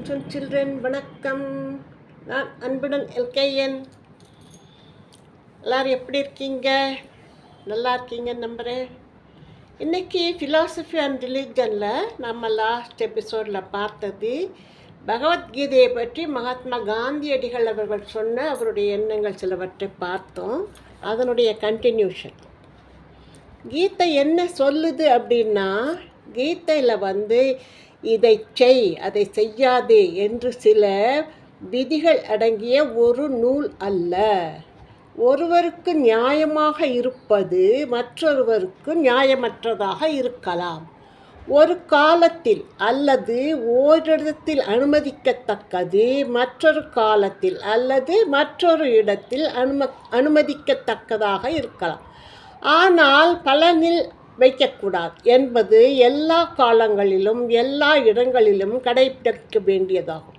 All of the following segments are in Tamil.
பேரண்ட்ஸ் சில்ட்ரன் வணக்கம். நான் அன்புடன் எல்கேஎன். எல்லாரும் எப்படி இருக்கீங்க? நல்லா இருக்கீங்க நம்புகிறேன் இன்றைக்கி ஃபிலாசபி அண்ட் ரிலீஜனில் நம்ம லாஸ்ட் எபிசோடில் பார்த்தது பகவத்கீதையை பற்றி மகாத்மா காந்தியடிகள் அவர்கள் சொன்ன அவருடைய எண்ணங்கள் சிலவற்றை பார்த்தோம். அதனுடைய கண்டினியூஷன் கீதை என்ன சொல்லுது அப்படின்னா கீதையில் வந்து இதை செய் அதை செய்யாதே என்று சில விதிகள் அடங்கிய ஒரு நூல் அல்ல. ஒருவருக்கு நியாயமாக இருப்பது மற்றொருவருக்கு நியாயமற்றதாக இருக்கலாம். ஒரு காலத்தில் அல்லது ஓரிடத்தில் அனுமதிக்கத்தக்கது மற்றொரு காலத்தில் அல்லது மற்றொரு இடத்தில் அனும அனுமதிக்கத்தக்கதாக இருக்கலாம். ஆனால் பலனில் வைக்கக்கூடாது என்பது எல்லா காலங்களிலும் எல்லா இடங்களிலும் கடைபிடிக்க வேண்டியதாகும்.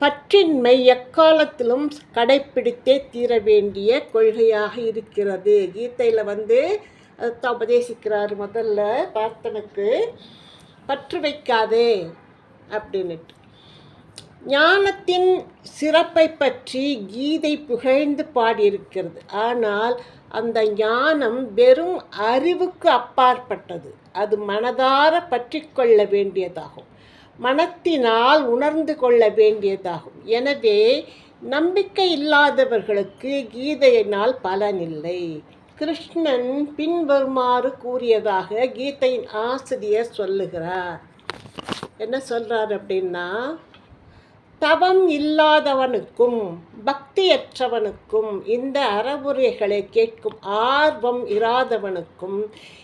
பற்றின்மை எக்காலத்திலும் கடைப்பிடித்தே தீர வேண்டிய கொள்கையாக இருக்கிறது. கீதையில் வந்து அதுதான் உபதேசிக்கிறார் முதல்ல பார்த்தனுக்கு பற்று வைக்காதே அப்படின்னுட்டு. ஞானத்தின் சிறப்பை பற்றி கீதை புகழ்ந்து பாடியிருக்கிறது. ஆனால் அந்த ஞானம் வெறும் அறிவுக்கு அப்பாற்பட்டது. அது மனதார பற்றி கொள்ள வேண்டியதாகும். மனத்தினால் உணர்ந்து கொள்ள வேண்டியதாகும். எனவே நம்பிக்கை இல்லாதவர்களுக்கு கீதையினால் பலனில்லை. கிருஷ்ணன் பின்வருமாறு கூறியதாக கீதையின் ஆசிரியர் சொல்லுகிறார். என்ன சொல்கிறார் அப்படின்னா தவம் இல்லாதவனுக்கும் பக்தியற்றவனுக்கும் இந்த அறவுரைகளை கேட்கும் ஆர்வம் இராதவனுக்கும்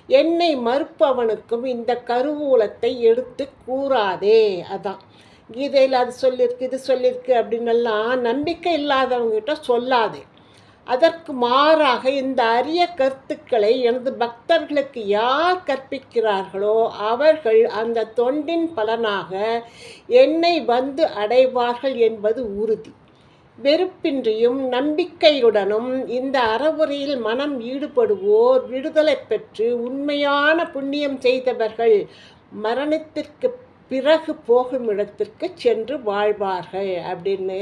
என்னை மறுப்பவனுக்கும் இந்த கருவூலத்தை எடுத்து கூறாதே. அதான். கீதையில் அது சொல்லியிருக்கு இது சொல்லியிருக்கு அப்படின்னெல்லாம் நம்பிக்கை இல்லாதவங்ககிட்ட சொல்லாதே. அதற்கு மாறாக இந்த அரிய கருத்துக்களை எனது பக்தர்களுக்கு யார் கற்பிக்கிறார்களோ அவர்கள் அந்த தொண்டின் பலனாக என்னை வந்து அடைவார்கள் என்பது உறுதி. வெறுப்பின்றியும் நம்பிக்கையுடனும் இந்த அறவுரையில் மனம் ஈடுபடுவோர் விடுதலை பெற்று உண்மையான புண்ணியம் செய்தவர்கள் மரணத்திற்கு பிறகு போகும் இடத்திற்கு சென்று வாழ்வார்கள் அப்படின்னு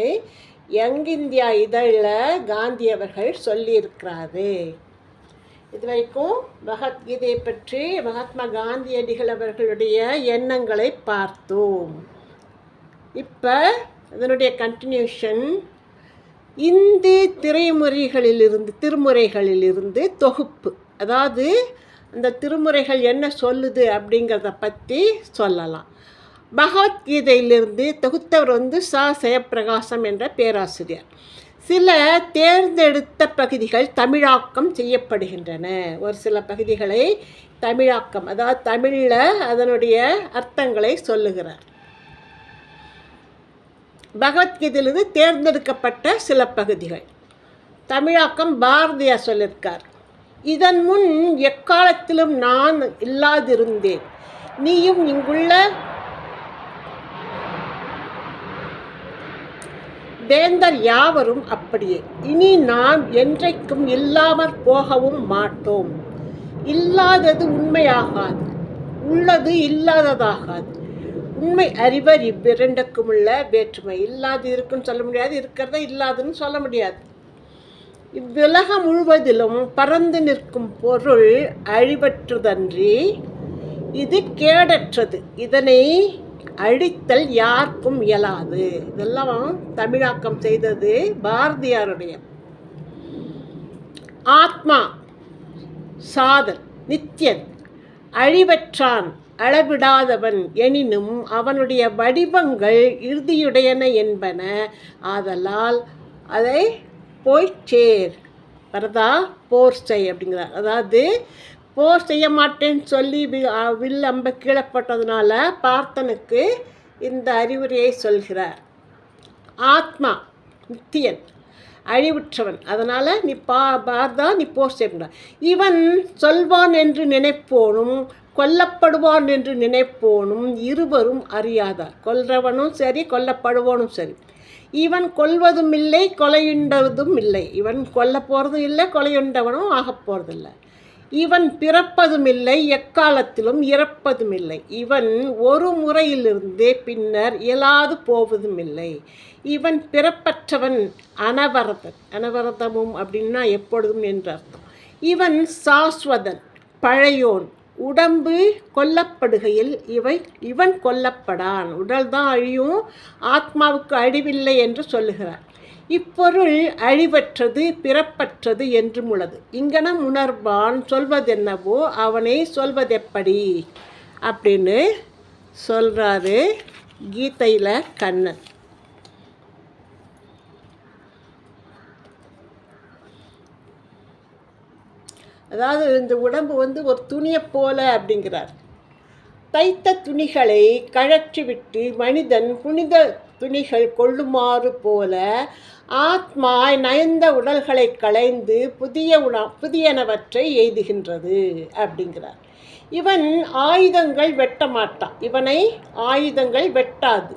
யங் இந்தியா இதழில் காந்தி அவர்கள் சொல்லியிருக்கிறாரு. இது வரைக்கும் பகவத்கீதையை பற்றி மகாத்மா காந்தியடிகள் அவர்களுடைய எண்ணங்களை பார்த்தோம். இப்போ இதனுடைய கண்டினியூஷன் இந்தி திரைமுறைகளிலிருந்து திருமுறைகளிலிருந்து தொகுப்பு. அதாவது அந்த திருமுறைகள் என்ன சொல்லுது அப்படிங்கிறத பற்றி சொல்லலாம். பகவத்கீதையிலிருந்து தொகுத்தவர் வந்து சா. ஜெயப்பிரகாசம் என்ற பேராசிரியர். சில தேர்ந்தெடுத்த பகுதிகள் தமிழாக்கம் செய்யப்படுகின்றன. ஒரு சில பகுதிகளை தமிழாக்கம் அதாவது தமிழில் அதனுடைய அர்த்தங்களை சொல்லுகிறார். பகவத்கீதையிலிருந்து தேர்ந்தெடுக்கப்பட்ட சில பகுதிகள். தமிழாக்கம் பாரதியார் சொல்லியிருக்கார். இதன் முன் எக்காலத்திலும் நான் இல்லாதிருந்தேன். நீயும் இங்குள்ள வேந்தர் யாவரும் அப்படியே இனி நாம் என்றைக்கும் இல்லாமற் போகவும் மாட்டோம். இல்லாதது உண்மையாகாது உள்ளது இல்லாததாகாது. உண்மை அறிவர் இவ்விரண்டுக்கும் உள்ள வேற்றுமை. இல்லாது இருக்குன்னு சொல்ல முடியாது இருக்கிறத இல்லாதுன்னு சொல்ல முடியாது. இவ்வுலகம் முழுவதிலும் பறந்து நிற்கும் பொருள் அழிவற்றதன்றி இது கேடற்றது. இதனை அழித்தல் யாருக்கும் இயலாது. இதெல்லாம் தமிழாக்கம் செய்தது பாரதியாருடைய ஆத்மா சாதல் நித்தியன். அழிவற்றான் அளவிடாதவன் எனினும் அவனுடைய வடிவங்கள் இறுதியுடையன என்பன. ஆதலால் அதை போய்ச்சேர் வரதா போர் செய் அப்படிங்கிறார். அதாவது போர் செய்ய மாட்டேன்னு சொல்லி வி வில் அம்ப கீழப்பட்டதுனால பார்த்தனுக்கு இந்த அறிவுரையை சொல்கிறார். ஆத்மா நித்தியன் அழிவுற்றவன். அதனால் நீ பா பார்தா நீ போர் செய்ய இவன் சொல்வான் என்று நினைப்போனும் கொல்லப்படுவான் என்று நினைப்போனும் இருவரும் அறியாதார் கொல்றவனும் சரி கொல்லப்படுவோனும் சரி. இவன் கொல்வதும் இல்லை கொலையுண்டதும் இல்லை. இவன் கொல்ல போகிறதும் இல்லை கொலையுண்டவனும் ஆகப் போகிறதில்லை இவன் பிறப்பதுமில்லை எக்காலத்திலும் இறப்பதுமில்லை. இவன் ஒரு முறையிலிருந்தே பின்னர் இயலாது போவதுமில்லை. இவன் பிறப்பற்றவன் அனவரதன். அனவரதமும் அப்படின்னா எப்பொழுதும் என்று அர்த்தம். இவன் சாஸ்வதன் பழையோன். உடம்பு கொல்லப்படுகையில் இவை இவன் கொல்லப்படான். உடல்தான் அழியும் ஆத்மாவுக்கு அழிவில்லை என்று சொல்லுகிறார். இப்பொருள் அழிவற்றது பிறப்பற்றது என்றும் உள்ளது. இங்கனம் உணர்வான் சொல்வதென்னவோ அவனை சொல்வதெப்படி? அப்படின்னு சொல்கிறாரு கீதையில் கண்ணன். அதாவது இந்த உடம்பு வந்து ஒரு துணியை போல அப்படிங்கிறார். தைத்த துணிகளை கழற்றிவிட்டு மனிதன் புனித துணிகள் கொள்ளுமாறு போல ஆத்மா நயந்த உடல்களை களைந்து புதிய உண புதியனவற்றை எய்துகின்றது அப்படிங்கிறார். இவன் ஆயுதங்கள் வெட்ட மாட்டான். இவனை ஆயுதங்கள் வெட்டாது.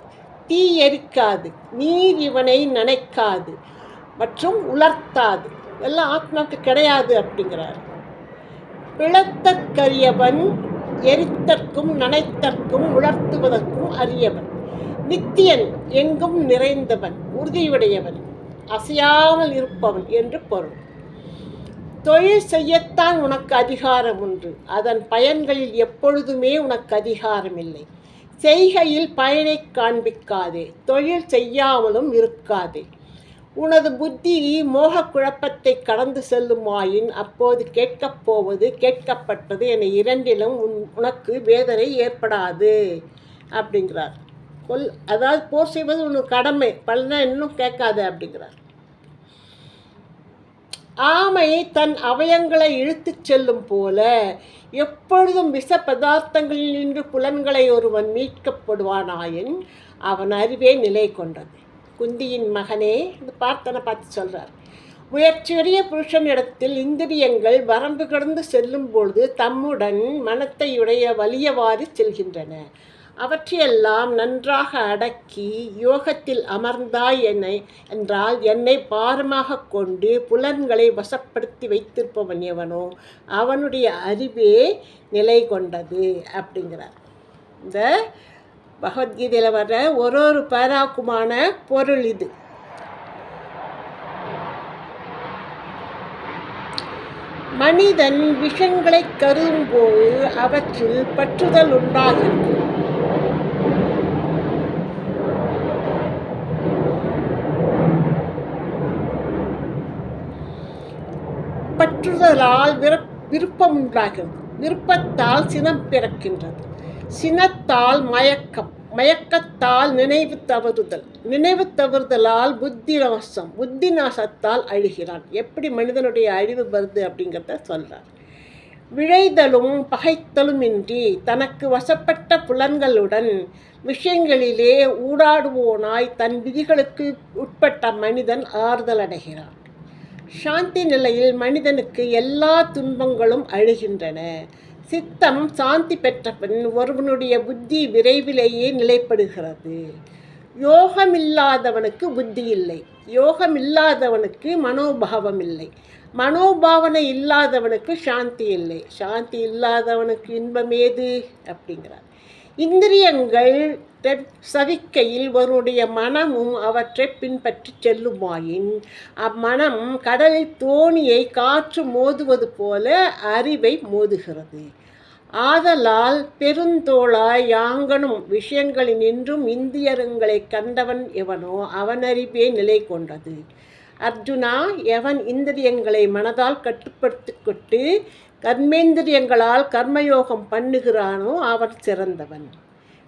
தீ எரிக்காது. நீர் இவனை நனைக்காது. மற்றும் உலர்த்தாது. எல்லாம் ஆத்மாவுக்கு கிடையாது அப்படிங்கிறார். பிளத்தற்கரியவன் எரித்தற்கும் நனைத்தற்கும் உலர்த்துவதற்கும் அரியவன். நித்தியன் எங்கும் நிறைந்தவன் உறுதியுடையவன் அசையாமல் இருப்பவன் என்று பொருள். தொழில் செய்யத்தான் உனக்கு அதிகாரம் உண்டு. அதன் பயன்களில் எப்பொழுதுமே உனக்கு அதிகாரம் இல்லை. செய்கையில் பயனை காண்பிக்காதே தொழில் செய்யாமலும் இருக்காதே. உனது புத்தி மோக குழப்பத்தை கடந்து செல்லுமாயின் அப்போது கேட்கப் போவது கேட்கப்பட்டது என இரண்டிலும் உன் உனக்கு வேதனை ஏற்படாது அப்படிங்கிறார். கொல் அதாவது போர் செய்வது உனக்கு கடமை. பலனா இன்னும் கேட்காது அப்படிங்கிறார். ஆமை தன் அவயங்களை இழுத்துச் செல்லும் போல எப்பொழுதும் விஷ பதார்த்தங்களில் நின்று புலன்களை ஒருவன் மீட்கப்படுவானாயின் அவன் அறிவே நிலை கொண்டது. குந்தியின் மகனே இந்த பார்த்தனை பார்த்து சொல்கிறார் முயற்சியுடைய புருஷனிடத்தில் இந்திரியங்கள் வரம்பு கடந்து செல்லும் பொழுது தம்முடன் மனத்தையுடைய வலியவாறு செல்கின்றன. அவற்றையெல்லாம் நன்றாக அடக்கி யோகத்தில் அமர்ந்தாய் என்னை என்றால் என்னை பாரமாக கொண்டு புலன்களை வசப்படுத்தி வைத்திருப்பவன் எவனோ அவனுடைய அறிவே நிலை கொண்டது அப்படிங்கிறார். இந்த பகவத்கீதையில் வர்ற ஒரு ஒரு பேராக்குமான பொருள் இது. மனிதன் விஷங்களை கருதும்போது அவற்றில் பற்றுதல் உண்டாகிறது. பற்றுதலால் விருப்பம் உண்டாகிறது. விருப்பத்தால் சினம் பிறக்கின்றது. சினத்தால் மயக்கம் மயக்கத்தால் நினைவு தவறுதல். நினைவு தவறுதலால் புத்தி நாசம் புத்தி நாசத்தால் அழுகிறான். எப்படி மனிதனுடைய அழிவு வருது அப்படிங்கிறத சொல்கிறார் விழைதலும் பகைத்தலும் இன்றி தனக்கு வசப்பட்ட புலன்களுடன் விஷயங்களிலே ஊடாடுவோனாய் தன் விதிகளுக்கு உட்பட்ட மனிதன் ஆறுதல் அடைகிறான் சாந்தி நிலையில் மனிதனுக்கு எல்லா துன்பங்களும் அழுகின்றன. சித்தம் சாந்தி பெற்றபின் ஒருவனுடைய புத்தி விரைவிலேயே நிலைப்படுகிறது. யோகமில்லாதவனுக்கு புத்தி இல்லை. யோகமில்லாதவனுக்கு மனோபாவம் இல்லை. மனோபாவனை இல்லாதவனுக்கு சாந்தி இல்லை. சாந்தி இல்லாதவனுக்கு இன்பம் ஏது? அப்படிங்கிறார். இந்திரியங்கள் சவிக்கையில் ஒருடைய மனமும் அவற்றை பின்பற்றி செல்லுமாயின். அம்மனம் கடலில் தோணியை காற்று மோதுவது போல அறிவை மோதுகிறது. ஆதலால் பெருந்தோளாய் யாங்கனும் விஷயங்களின் நின்றும் இந்தியருங்களை கண்டவன் எவனோ அவனறிவே நிலை கொண்டது. அர்ஜுனா எவன் இந்திரியங்களை மனதால் கட்டுப்படுத்தி கொண்டு கர்மேந்திரியங்களால் கர்மயோகம் பண்ணுகிறானோ அவன் சிறந்தவன்.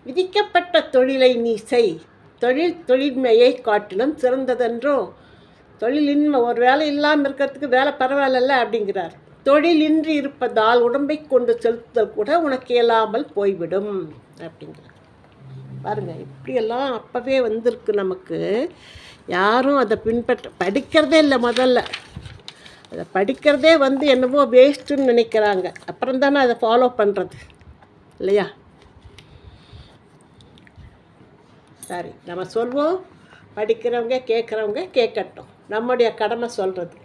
விதிக்கப்பட்ட தொழிலை நீ செய். தொழில் தொழில்மையை காட்டிலும் சிறந்ததென்றோ? தொழிலின்மை ஒரு வேலை இல்லாமல் இருக்கிறதுக்கு வேலை பரவாயில்ல அப்படிங்கிறார். தொழிலின்றி இருப்பதால் உடம்பை கொண்டு செலுத்துதல் கூட உனக்கு இயலாமல் போய்விடும் அப்படிங்கிறார். பாருங்கள் இப்படியெல்லாம் அப்போவே வந்திருக்கு நமக்கு. யாரும் அதை பின்பற்ற படிக்கிறதே இல்லை முதல்ல. அதை படிக்கிறதே வந்து என்னவோ வேஸ்ட்டுன்னு நினைக்கிறாங்க. அப்புறம் தானே அதை ஃபாலோ பண்ணுறது இல்லையா? சரி நம்ம சொல்வோம் படிக்கிறவங்க கேட்குறவங்க கேட்கட்டும். நம்முடைய கடமை சொல்கிறது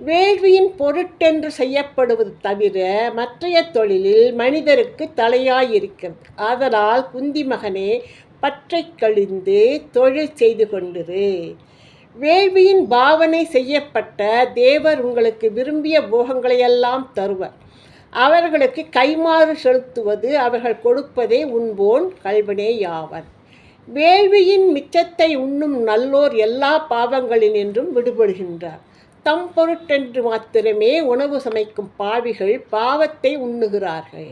வேள்வியின் பொருட்டென்று செய்யப்படுவது தவிர மற்றைய தொழிலில் மனிதருக்கு தலையாயிருக்கிறது. ஆதலால் குந்தி மகனே பற்றை கழிந்து தொழில் செய்து கொண்டிரு. வேள்வியின் பாவனை செய்யப்பட்ட தேவர் உங்களுக்கு விரும்பிய போகங்களையெல்லாம் தருவர். அவர்களுக்கு கைமாறு செலுத்துவது அவர்கள் கொடுப்பதே உண்போன் கல்வனேயாவன் வேள்வியின் மிச்சத்தை உண்ணும் நல்லோர் எல்லா பாவங்களினின்றும் விடுபடுகின்றார். தம் பொருட்டென்று மாத்திரமே உணவு சமைக்கும் பாவிகள் பாவத்தை உண்ணுகிறார்கள்.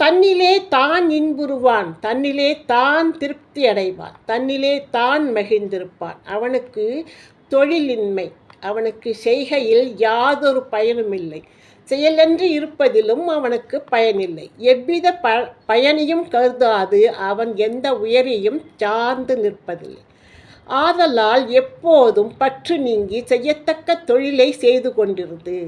தன்னிலே தான் இன்புறுவான் தன்னிலே தான் திருப்தி அடைவான் தன்னிலே தான் மகிழ்ந்திருப்பான். அவனுக்கு தொழிலின்மை அவனுக்கு செய்கையில் யாதொரு பயனும் இல்லை செயலன்று இருப்பதிலும் அவனுக்கு பயனில்லை. எவ்வித ப பயனையும் கருதாது. அவன் எந்த உயரையும் சார்ந்து நிற்பதில்லை. ஆதலால் எப்போதும் பற்று நீங்கி செய்யத்தக்க தொழிலை செய்து கொண்டிருது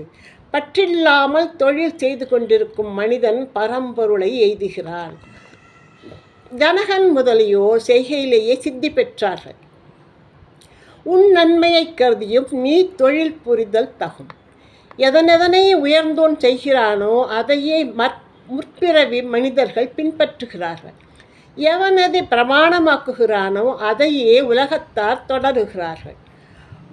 பற்றில்லாமல் தொழில் செய்து கொண்டிருக்கும் மனிதன் பரம்பொருளை எய்துகிறான். ஜனகன் முதலியோர் செய்கையிலேயே சித்தி பெற்றார்கள். உன் நன்மையை கருதியும் நீ தொழில் புரிதல் தகும். எதனெதனை உயர்ந்தோன் செய்கிறானோ அதையே மற் முற்பிறவி மனிதர்கள் பின்பற்றுகிறார்கள். எவனது பிரமாணமாக்குகிறானோ அதையே உலகத்தார் தொடருகிறார்கள்.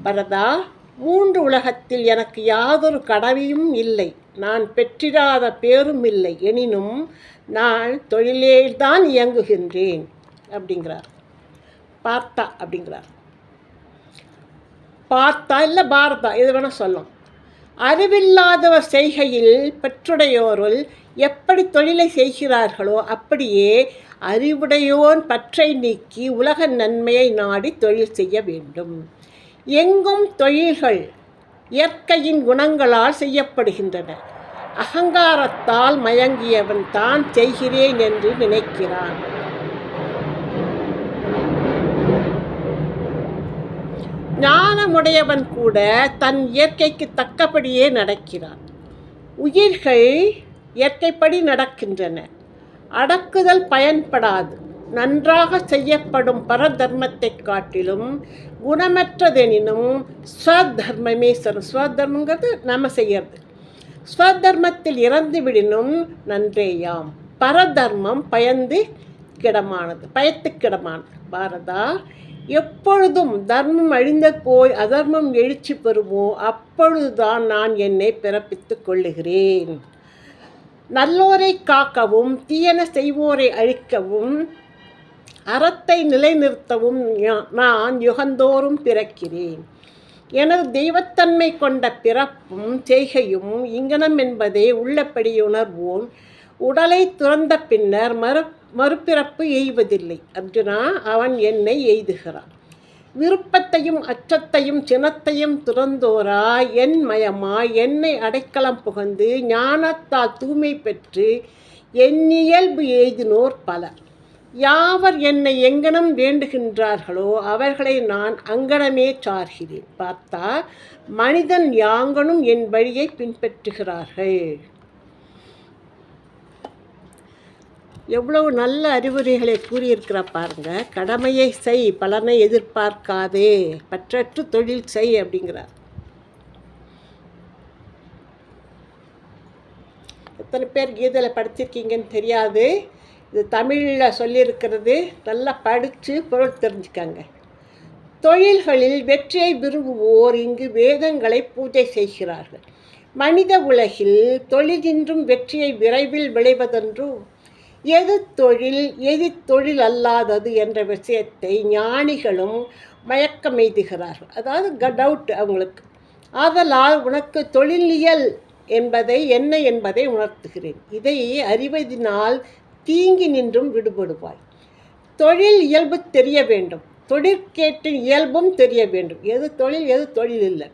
பரதா மூன்று உலகத்தில் எனக்கு யாதொரு கடவையும் இல்லை. நான் பெற்றிராத பேரும் இல்லை. எனினும் நான் தொழிலேதான் இயங்குகின்றேன். அப்படிங்கிறார். பார்த்தா அப்படிங்கிறார். பார்த்தா இல்லை பாரதா இது வேணால் சொல்லும் அறிவில்லாதவர் செய்கையில் பற்றுடையோருள் எப்படி தொழிலை செய்கிறார்களோ அப்படியே அறிவுடையோன் பற்றை நீக்கி உலக நன்மையை நாடி தொழில் செய்ய வேண்டும். எங்கும் தொழில்கள் இயற்கையின் குணங்களால் செய்யப்படுகின்றன. அகங்காரத்தால் மயங்கியவன் தான் செய்கிறேன் என்று நினைக்கிறான். ஞானமுடையவன் கூட தன் இயற்கைக்கு தக்கபடியே நடக்கிறான். உயிர்கள் இயற்கைப்படி நடக்கின்றன. அடக்குதல் பயன்படாது. நன்றாக செய்யப்படும் பரதர்மத்தை காட்டிலும் குணமற்றதெனினும் ஸ்வதர்மமே சரும் ஸ்வதர்மங்கிறது நம்ம செய்யறது. ஸ்வதர்மத்தில் இறந்து விடினும் நன்றேயாம். பரதர்மம் பயந்து கிடமானது பயத்துக்கிடமானது. பாரதா எப்பொழுதும் தர்மம் அழிந்த போய் அதர்மம் எழுச்சி பெறுமோ அப்பொழுதுதான் நான் என்னை பிறப்பித்து கொள்ளுகிறேன். நல்லோரை காக்கவும் தீயன செய்வோரை அழிக்கவும் அறத்தை நிலைநிறுத்தவும் நான் யுகந்தோறும் பிறக்கிறேன். எனது தெய்வத்தன்மை கொண்ட பிறப்பும் செய்கையும் இங்கனம் என்பதை உள்ளபடி உணர்வோம். உடலை துறந்த பின்னர் மறு மறுபிறப்பு எய்வதில்லை. அர்ஜுனா அவன் என்னை எய்துகிறான். விருப்பத்தையும் அச்சத்தையும் சினத்தையும் துறந்தோரா? என் மயமா? என்னை அடைக்கலம் புகந்து ஞானத்தால் தூய்மை பெற்று என் இயல்பு எய்தினோர் பலர். யாவர் என்னை எங்கனம் வேண்டுகின்றார்களோ அவர்களை நான் அங்கனமே சார்கிறேன். பார்த்தா மனிதன் யாங்கனும் என் வழியை பின்பற்றுகிறார்கள். எவ்வளவு நல்ல அறிவுரைகளை கூறியிருக்கிறா பாருங்க. கடமையை செய் பலனை எதிர்பார்க்காதே. பற்றற்று தொழில் செய் அப்படிங்கிறார். எத்தனை பேர் கீதையில் படிச்சிருக்கீங்கன்னு தெரியாது. இது தமிழில் சொல்லியிருக்கிறது. நல்லா படித்து பொருள் தெரிஞ்சுக்காங்க. தொழில்களில் வெற்றியை விரும்புவோர் இங்கு வேதங்களை பூஜை செய்கிறார்கள். மனித உலகில் தொழிலின்றும் வெற்றியை விரைவில் விளைவதென்றும் எது தொழில் எது தொழில் அல்லாதது என்ற விஷயத்தை ஞானிகளும் மயக்கமெய்துகிறார்கள் அதாவது டவுட் அவங்களுக்கு. ஆதலால் உனக்கு தொழிலியல் என்பதை என்ன என்பதை உணர்த்துகிறேன். இதை அறிவதினால் தீங்கி நின்றும் விடுபடுவாய். தொழில் இயல்பு தெரிய வேண்டும். தொழிற்கேட்டின் இயல்பும் தெரிய வேண்டும். எது தொழில் எது தொழில் இல்லை.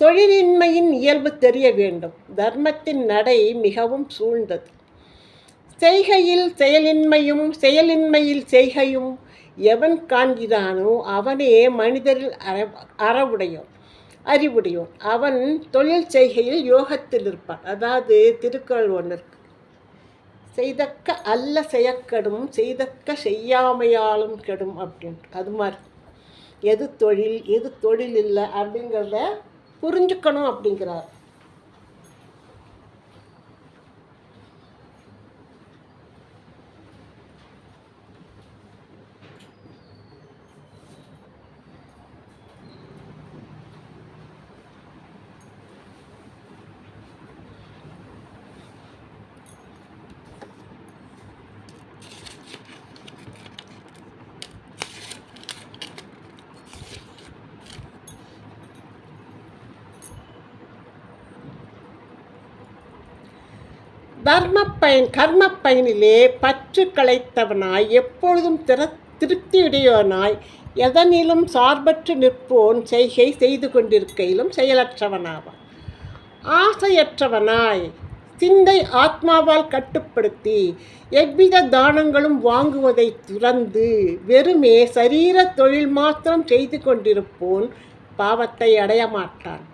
தொழிலின்மையின் இயல்பு தெரிய வேண்டும். தர்மத்தின் நடை மிகவும் சூழ்ந்தது. செய்கையில் செயலின்மையும் செயலின்மையில் செய்கையும் எவன் காண்கிறானோ அவனே மனிதரில் அற அறவுடையோன் அறிவுடையோன். அவன் தொழில் செய்கையில் யோகத்தில் இருப்பான். அதாவது திருக்குறள் ஒன்று இருக்கு. செய்தக்க அல்ல செய்யக்கெடும் செய்தக்க செய்யாமையாலும் கெடும் அப்படின்ட்டு. அது மாதிரி. எது தொழில் எது தொழில் இல்லை அப்படிங்கிறத புரிஞ்சுக்கணும் அப்படிங்கிறார். தர்ம பயன் கர்ம பயனிலே பற்று களைத்தவனாய் எப்பொழுதும் திற திருப்தியுடையவனாய் எதனிலும் சார்பற்று நிற்போன் செய்கை செய்து கொண்டிருக்கையிலும் செயலற்றவனாவான். ஆசையற்றவனாய் சிந்தை ஆத்மாவால் கட்டுப்படுத்தி எவ்வித தானங்களும் வாங்குவதை துறந்து வெறுமே சரீர தொழில் மாத்திரம் செய்து கொண்டிருப்போன் பாவத்தை அடைய மாட்டான்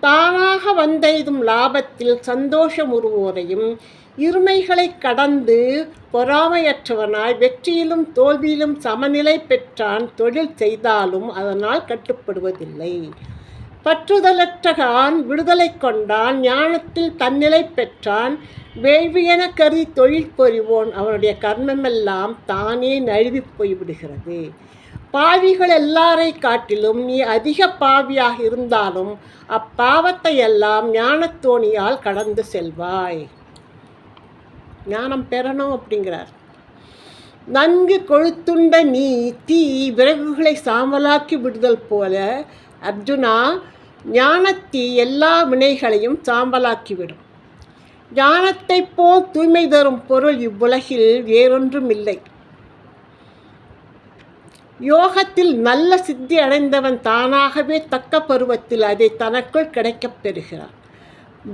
தானாக வந்தெய்தும் லாபத்தில் சந்தோஷம் உருவோரையும் இருமைகளை கடந்து பொறாமையற்றவனாய் வெற்றியிலும் தோல்வியிலும் சமநிலை பெற்றான் தொழில் செய்தாலும் அதனால் கட்டுப்படுவதில்லை. பற்றுதலற்றகான் விடுதலை கொண்டான் ஞானத்தில் தன்னிலை பெற்றான் வேள்வியென கருதி தொழில் பொறிவோன் அவனுடைய கர்மமெல்லாம் தானே நழுவி போய்விடுகிறது. பாவிகள் எல்லாரை காட்டிலும் நீ அதிக பாவியாக இருந்தாலும் அப்பாவத்தை எல்லாம் ஞானத்தோணியால் கடந்து செல்வாய். ஞானம் பெறணும் அப்படிங்கிறார். நன்கு கொழுத்துண்ட நீ தீ விறகுகளை சாம்பலாக்கி விடுதல் போல அர்ஜுனா ஞானத்தி எல்லா வினைகளையும் சாம்பலாக்கிவிடும் ஞானத்தைப் போல் தூய்மை தரும் பொருள் இவ்வுலகில் வேறொன்றும் இல்லை யோகத்தில் நல்ல சித்தி அடைந்தவன் தானாகவே தக்க பருவத்தில் அதை தனக்குள் கிடைக்கப் பெறுகிறான்.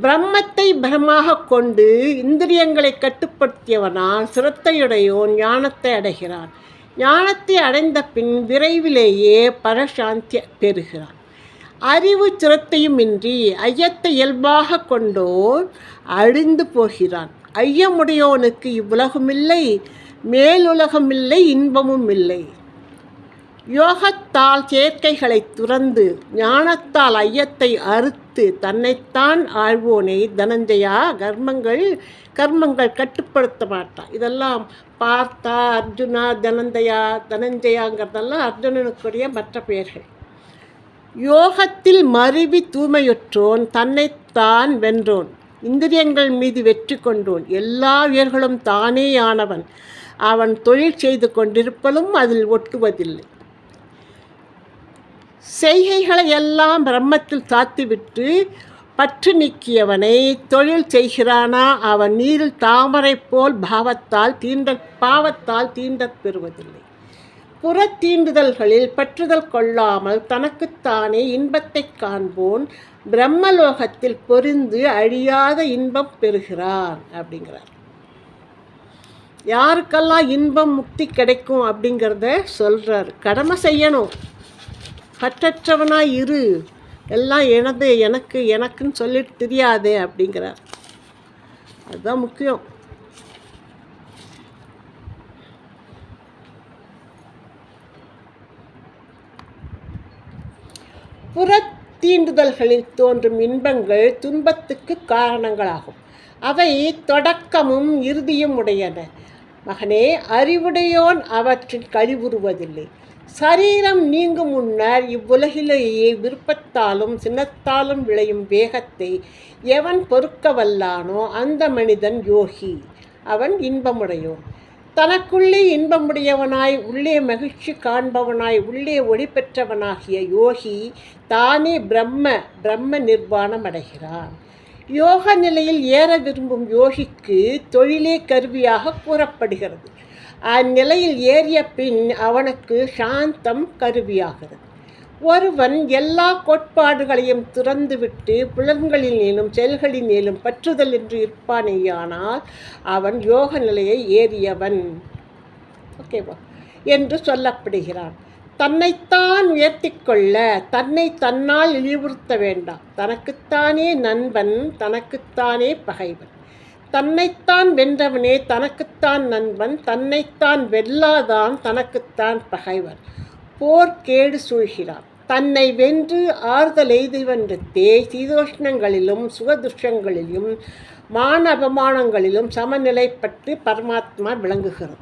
பிரம்மத்தை பிரமாக கொண்டு இந்திரியங்களை கட்டுப்படுத்தியவனால் சிரத்தையுடையோன் ஞானத்தை அடைகிறான். ஞானத்தை அடைந்த பின் விரைவிலேயே பரசாந்தி பெறுகிறான். அறிவு சிரத்தையுமின்றி ஐயத்தை இயல்பாக கொண்டோர் அழிந்து போகிறான். ஐயமுடையோனுக்கு இவ்வுலகமில்லை மேலுலகமில்லை இன்பமும் இல்லை யோகத்தால் சேர்க்கைகளை துறந்து ஞானத்தால் ஐயத்தை அறுத்து தன்னைத்தான் ஆழ்வோனை தனஞ்சயா கர்மங்கள் கர்மங்கள் கட்டுப்படுத்த மாட்டான் இதெல்லாம் பார்த்தா அர்ஜுனா தனந்தயா தனஞ்சயாங்கிறதெல்லாம் அர்ஜுனனுக்குரிய மற்ற பெயர்கள். யோகத்தில் மருவி தூய்மையுற்றோன் தன்னைத்தான் வென்றோன். இந்திரியங்கள் மீது வெற்றி கொண்டோன். எல்லா உயர்களும் தானேயானவன். அவன் தொழில் செய்து கொண்டிருப்பதும் அதில் ஒட்டுவதில்லை. செய்கைகளை எல்லாம் பிரம்மத்தில் சாத்திவிட்டு பற்று நீக்கியவனை தொழில் செய்கிறானா அவன் நீரில் தாமரை போல் பாவத்தால் தீண்ட பாவத்தால் தீண்டப் பெறுவதில்லை. புற தீண்டுதல்களில் பற்றுதல் கொள்ளாமல் தனக்குத்தானே இன்பத்தை காண்போன் பிரம்மலோகத்தில் பொறிந்து அழியாத இன்பம் பெறுகிறான் அப்படிங்கிறார். யாருக்கெல்லாம் இன்பம் முக்தி கிடைக்கும் அப்படிங்கிறத சொல்கிறார் கடமை செய்யணும். பற்றற்றவனாக இரு. எல்லாம் எனது எனக்கு எனக்குன்னு சொல்லிட்டு தெரியாதே அப்படிங்கிறார். அதுதான் முக்கியம். புறத்தீண்டுதல்களில் தோன்றும் இன்பங்கள் துன்பத்துக்கு காரணங்களாகும். அவை தொடக்கமும் இறுதியும் உடையன. மகனே அறிவுடையோன் அவற்றில் கழிவுறுவதில்லை. சரீரம் நீங்கும் முன்னர் இவ்வுலகிலேயே விருப்பத்தாலும் சின்னத்தாலும் விளையும் வேகத்தை எவன் பொறுக்க வல்லானோ அந்த மனிதன் யோகி. அவன் இன்பமுடையோன். தனக்குள்ளே இன்பமுடையவனாய் உள்ளே மகிழ்ச்சி காண்பவனாய் உள்ளே ஒளி பெற்றவனாகிய யோகி தானே பிரம்ம பிரம்ம நிர்வாணம் அடைகிறான். யோக நிலையில் ஏற விரும்பும் யோகிக்கு தொழிலே கருவியாக கூறப்படுகிறது. அந்நிலையில் ஏறிய பின் அவனுக்கு சாந்தம் கருவியாகிறது. ஒருவன் எல்லா கோட்பாடுகளையும் துறந்துவிட்டு புலன்களினேலும் செயல்களினேலும் பற்றுதல் என்று இருப்பானேயானால் அவன் யோக நிலையை ஏறியவன். ஓகேவா? என்று சொல்லப்படுகிறான். தன்னைத்தான் உயர்த்தி கொள்ள தன்னை தன்னால் இழிவுறுத்த வேண்டாம். தனக்குத்தானே நண்பன் தனக்குத்தானே பகைவன். தன்னைத்தான் வென்றவனே தனக்குத்தான் நண்பன் தன்னைத்தான் வெல்லாதான் தனக்குத்தான் பகைவன் போர் கேடு சூழ்கிறான் தன்னை வென்று ஆறுதல் எய்துவன்றத்தே சீதோஷ்ணங்களிலும் சுகதுஷ்டங்களிலும் மான அபமானங்களிலும் சமநிலைப்பட்டு பரமாத்மா விளங்குகிறது.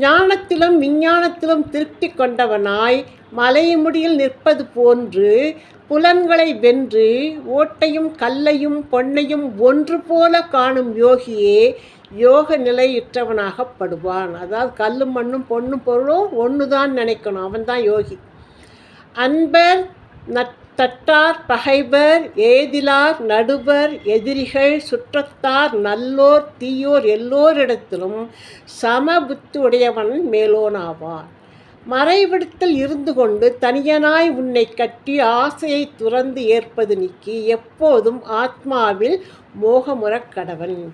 ஞானத்திலும் விஞ்ஞானத்திலும் திருப்தி கொண்டவனாய் மலைமுடியில் நிற்பது போன்று புலன்களை வென்று ஓட்டையும் கல்லையும் பொன்னையும் ஒன்று போல காணும் யோகியே யோக நிலையிற்றவனாகப்படுவான். அதாவது கல்லும் மண்ணும் பொண்ணும் பொருளும் ஒன்று தான் நினைக்கணும். அவன்தான் யோகி. அன்பர் தட்டார் பகைவர் ஏதிலார் நடுவர் எதிரிகள் சுற்றத்தார் நல்லோர் தீயோர் எல்லோரிடத்திலும் சம புத்தி உடையவன் மேலோனாவான். மறைவிடத்தில் இருந்து கொண்டு தனியனாய் உன்னை கட்டி ஆசையை துறந்து ஏற்பது நீக்கி எப்போதும் ஆத்மாவில் மோகமுறக் கடவன்.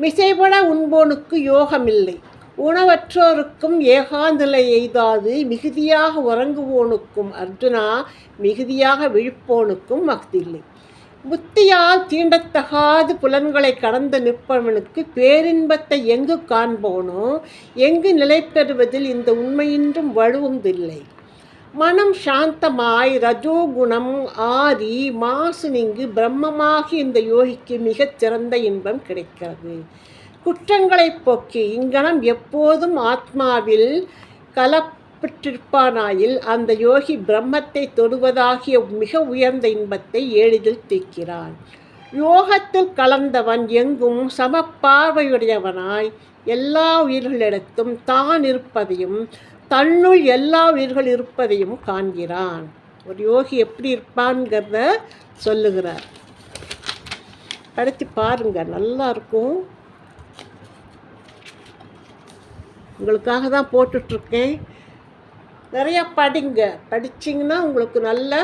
மிசைபட உண்போனுக்கு யோகமில்லை. உணவற்றோருக்கும் ஏகாந்தலை எய்தாது மிகுதியாக உறங்குவோனுக்கும் அர்ஜுனா மிகுதியாக விழிப்போனுக்கும் மக்தில்லை. புத்தியால் தீண்டத்தகாது புலன்களை கடந்து நிற்பவனுக்கு பேரின்பத்தை எங்கு காண்போனோ எங்கு நிலை பெறுவதில் இந்த உண்மையின்றும் வழுவுவதில்லை மனம் சாந்தமாய் ரஜோகுணம் ஆரி மாசு நீங்கு பிரம்மமாகி இந்த யோகிக்கு மிகச் சிறந்த இன்பம் கிடைக்கிறது. குற்றங்களை போக்கி இங்கனம் எப்போதும் ஆத்மாவில் கலப்பட்டிருப்பானாயில் அந்த யோகி பிரம்மத்தை தொடுவதாகிய மிக உயர்ந்த இன்பத்தை எளிதில் தீக்கிறான் யோகத்தில் கலந்தவன் எங்கும் சமப்பார்வையுடையவனாய் எல்லா உயிர்களிடத்தும் தான் இருப்பதையும் தன்னுள் எல்லா உயிர்கள் இருப்பதையும் காண்கிறான். ஒரு யோகி எப்படி இருப்பான்ங்கிறத சொல்லுகிறார். படித்து பாருங்கள் நல்லா இருக்கும். உங்களுக்காக தான் போட்டுட்ருக்கேன். நிறையா படிங்க. படிச்சிங்கன்னா உங்களுக்கு நல்லா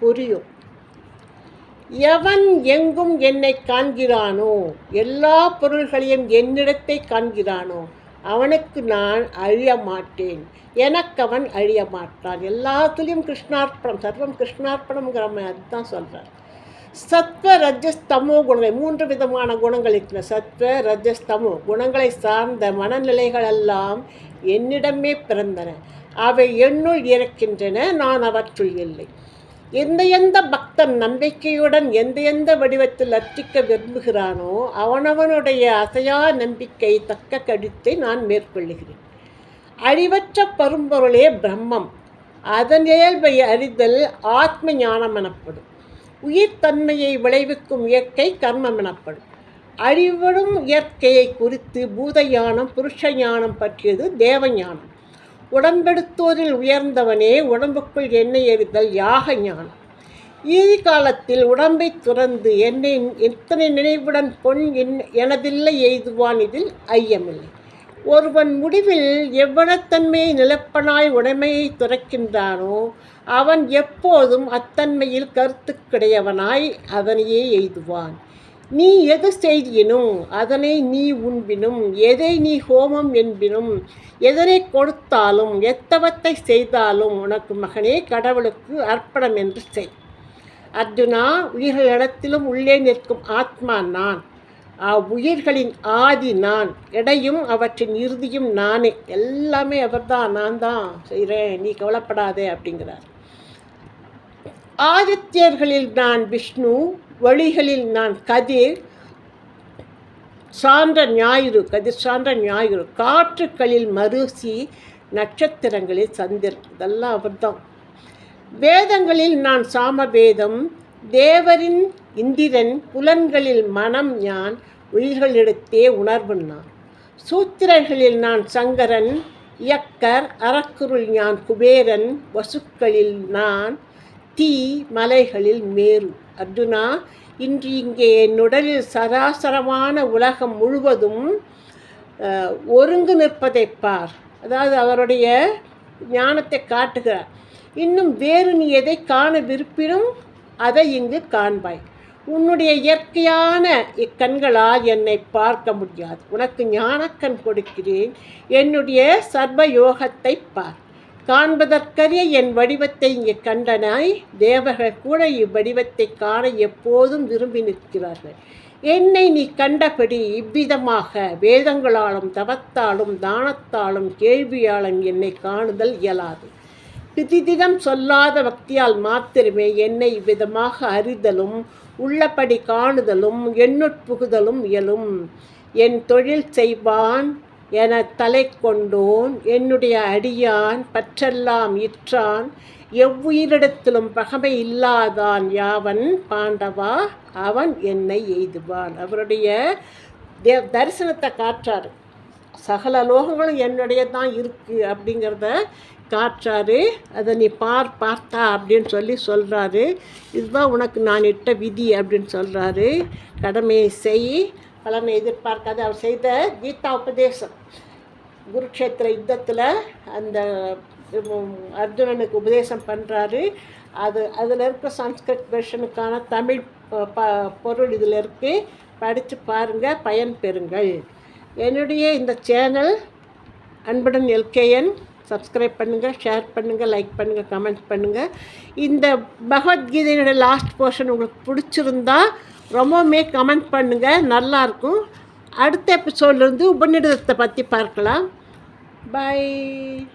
புரியும். எவன் எங்கும் என்னை காண்கிறானோ எல்லா பொருள்களையும் என்னிடத்தை காண்கிறானோ அவனுக்கு நான் அழிய மாட்டேன். எனக்கு அவன் அழிய மாட்டான். எல்லாத்துலேயும் கிருஷ்ணார்ப்பணம் சர்வம் கிருஷ்ணார்ப்பணம்ங்கிற மாதிரி அதுதான் சொல்கிறார் சத்வ ரஜஸ்தமோ குணங்கள் மூன்று விதமான குணங்கள் இருக்கிற சத்வ ரஜஸ்தமோ குணங்களை சார்ந்த மனநிலைகள் எல்லாம் என்னிடமே பிறந்தன. அவை என்னுள் இறக்கின்றன நான் அவற்றுள் இல்லை. எந்த எந்த பக்தன் நம்பிக்கையுடன் எந்த எந்த வடிவத்தில் அர்ச்சிக்க விரும்புகிறானோ அவனவனுடைய அசையா நம்பிக்கை தக்க கடித்தை நான் மேற்கொள்ளுகிறேன். அழிவற்ற பரும்பொருளே பிரம்மம். அதன் இயல்பை அறிதல் ஆத்ம ஞானம் எனப்படும். உயிர்த்தன்மையை விளைவிக்கும் இயற்கை கர்மம் எனப்படும். அழிவிடும் இயற்கையை குறித்து பூதஞானம் புருஷ ஞானம் பற்றியது தேவஞானம். உடம்பெடுத்தோரில் உயர்ந்தவனே உடம்புக்குள் எண்ணெய் எறிதல் யாக ஞானம். ஈதி காலத்தில் உடம்பை துறந்து என்னை எத்தனை நினைவுடன் பொன் என் எனதில்லை எய்துவான் இதில் ஐயமில்லை. ஒருவன் முடிவில் எவ்வளத்தன்மையை நிலப்பனாய் உடைமையை துறக்கின்றானோ அவன் எப்போதும் அத்தன்மையில் கருத்துக்கிடையவனாய் அதனையே எய்துவான். நீ எது செய்தியினும் அதனை நீ உண்பினும் எதை நீ ஹோமம் என்பினும் எதனை கொடுத்தாலும் எத்தவத்தை செய்தாலும் உனக்கு மகனே கடவுளுக்கு அர்ப்பணம் என்று செய். அர்ஜுனா உயிர்களிடத்திலும் உள்ளே நிற்கும் ஆத்மா நான். அவ்வுயிர்களின் ஆதி நான். எடையும் அவற்றின் இறுதியும் நானே. எல்லாமே அவர் தான் நான் தான் செய்கிறேன் நீ கவலைப்படாதே அப்படிங்கிறார். ஆதித்யர்களில் நான் விஷ்ணு வழிகளில் நான் கதிர் சான்ற ஞாயிறு கதிர் சான்ற ஞாயிறு காற்றுக்களில் மருசி நட்சத்திரங்களில் சந்திரன். இதெல்லாம் அவர்தான். வேதங்களில் நான் சாமவேதம் தேவரின் இந்திரன் புலன்களில் மனம் யான் உயிர்களிடத்தே உணர்வு நான் சூத்திரர்களில் நான் சங்கரன் இயக்கர் அறக்குருள் ஞான் குபேரன் வசுக்களில் நான் தீ மலைகளில் மேரு. அர்ஜுனா இன்று இங்கே என் உடலில் சராசரமான உலகம் முழுவதும் ஒருங்கு நிற்பதை பார். அதாவது அவருடைய ஞானத்தை காட்டுகிறார். இன்னும் வேறு நீ எதை காண விருப்பினும் அதை இங்கு காண்பாய். உன்னுடைய இயற்கையான இக்கண்களால் என்னை பார்க்க முடியாது. உனக்கு ஞானக்கண் கொடுக்கிறேன். என்னுடைய சர்வ யோகத்தை பார். காண்பதற்கரிய என் வடிவத்தை இங்கே கண்டனாய். தேவர்கள் கூட இவ்வடிவத்தை காண எப்போதும் விரும்பி நிற்கிறார்கள். என்னை நீ கண்டபடி இவ்விதமாக வேதங்களாலும் தவத்தாலும் தானத்தாலும் கேள்வியாலும் என்னை காணுதல் இயலாது. பிதிதிடம் சொல்லாத பக்தியால் மாத்திரமே என்னை இவ்விதமாக அறிதலும் உள்ளபடி காணுதலும் எண்ணுட்புகுதலும் இயலும். என் தொழில் செய்வான் என தலை கொண்டோன் என்னுடைய அடியான் பற்றெல்லாம் இற்றான். எவ்வுயிரிடத்திலும் பகமை இல்லாதான் யாவன் பாண்டவா? அவன் என்னை எய்துவான். அவருடைய தே தரிசனத்தை காற்றாரு. சகல லோகங்களும் என்னுடைய தான் இருக்குது அப்படிங்கிறத காற்றாரு அதை நீ பார் பார்த்தா அப்படின்னு சொல்லி சொல்கிறாரு இதுதான் உனக்கு நான் இட்ட விதி அப்படின்னு சொல்கிறாரு கடமையை செய். பலனை எதிர்பார்க்காது அவர் செய்த கீதா உபதேசம். குருக்ஷேத்திர யுத்தத்தில் அந்த அர்ஜுனனுக்கு உபதேசம் பண்ணுறாரு அது அதில் இருக்க சன்ஸ்கிருத் வெர்ஷனுக்கான தமிழ் ப பொருள் இதில் இருக்குது படித்து பாருங்கள் பயன் பெறுங்கள். என்னுடைய இந்த சேனல் அன்புடன் எல்கேஎன் சப்ஸ்கிரைப் பண்ணுங்கள் ஷேர் பண்ணுங்கள் லைக் பண்ணுங்கள் கமெண்ட் பண்ணுங்கள் இந்த பகவத்கீதையோட லாஸ்ட் போர்ஷன் உங்களுக்கு பிடிச்சிருந்தா ரொம்பவுமே கமெண்ட் பண்ணுங்கள் நல்லாயிருக்கும் அடுத்த எபிசோட்லேருந்து உபநிடதத்தை பற்றி பார்க்கலாம். பாய்